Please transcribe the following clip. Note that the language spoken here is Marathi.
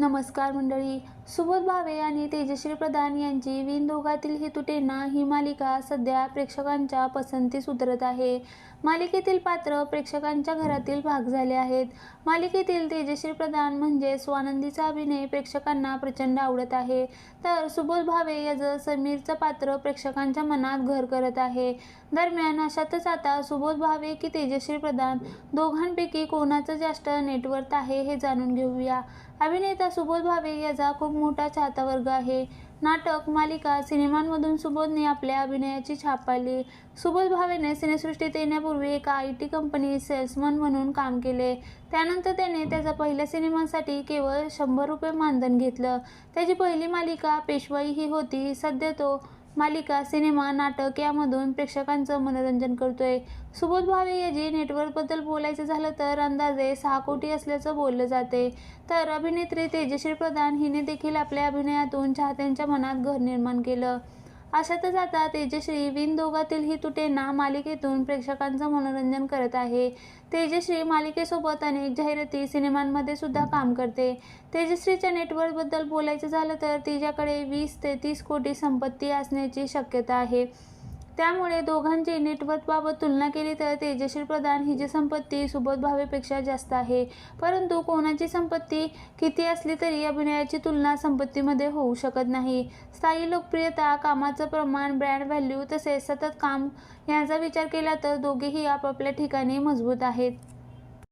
नमस्कार मंडळी. सुबोध भावे आणि तेजश्री प्रधान यांची विनदोघातील हेतुटेना ही मालिका सध्या प्रेक्षकांच्या पसंतीस उतरत आहे. मालिकेतील पात्र प्रेक्षकांच्या घरातील भाग झाले आहेत. मालिकेतील तेजश्री प्रधान म्हणजे स्वानंदीचा अभिनय प्रेक्षकांना प्रचंड आवडत आहे. तर सुबोध भावे याचं समीरचं पात्र प्रेक्षकांच्या मनात घर करत आहे. दरम्यान अशातच आता सुबोध भावे की तेजश्री प्रधान दोघांपैकी कोणाचं जास्त नेटवर्थ आहे हे जाणून घेऊया. अभिनेता सुबोध भावे याचा खूप मोठा चाहता वर्ग आहे. नाटक मालिका सिनेमांमधून सुबोधने आपल्या अभिनयाची छाप पाडली. सुबोध भावेने सिनेसृष्टीत येण्यापूर्वी एका आय टी कंपनीत सेल्समन म्हणून काम केले. त्यानंतर त्याने त्याचा पहिल्या सिनेमासाठी केवळ शंभर रुपये मानधन घेतलं. त्याची पहिली मालिका पेशवाई ही होती. सध्या तो मालिका सिनेमा नाटक यामधून प्रेक्षकांचं मनोरंजन करतोय. सुबोध भावे याची नेटवर्कबद्दल बोलायचं झालं तर अंदाजे सहा कोटी असल्याचं बोललं जाते तर अभिनेत्री तेजश्री प्रधान हिने देखील आपल्या अभिनयातून चाहत्यांच्या मनात घर निर्माण केलं. अशातच आता तेजश्री विनदोघातील ही तुटेना मालिकेतून प्रेक्षकांचं मनोरंजन करत आहे. तेजश्री मालिकेसोबत अनेक जाहिराती सिनेमांमध्ये सुद्धा काम करते. तेजश्रीच्या नेटवर्कबद्दल बोलायचं झालं तर तिच्याकडे वीस ते तीस कोटी संपत्ती असण्याची शक्यता आहे. त्यामुळे दोघांची नेटवर्कबाबत तुलना केली तर तेजश्री प्रधान हिची संपत्ती सुबोध भावेपेक्षा जास्त आहे. परंतु कोणाची संपत्ती किती असली तरी अभिनयाची तुलना संपत्तीमध्ये होऊ शकत नाही. स्थायी लोकप्रियता कामाचं प्रमाण ब्रँड व्हॅल्यू तसेच सतत काम यांचा विचार केला तर दोघेही आपापल्या ठिकाणी मजबूत आहेत.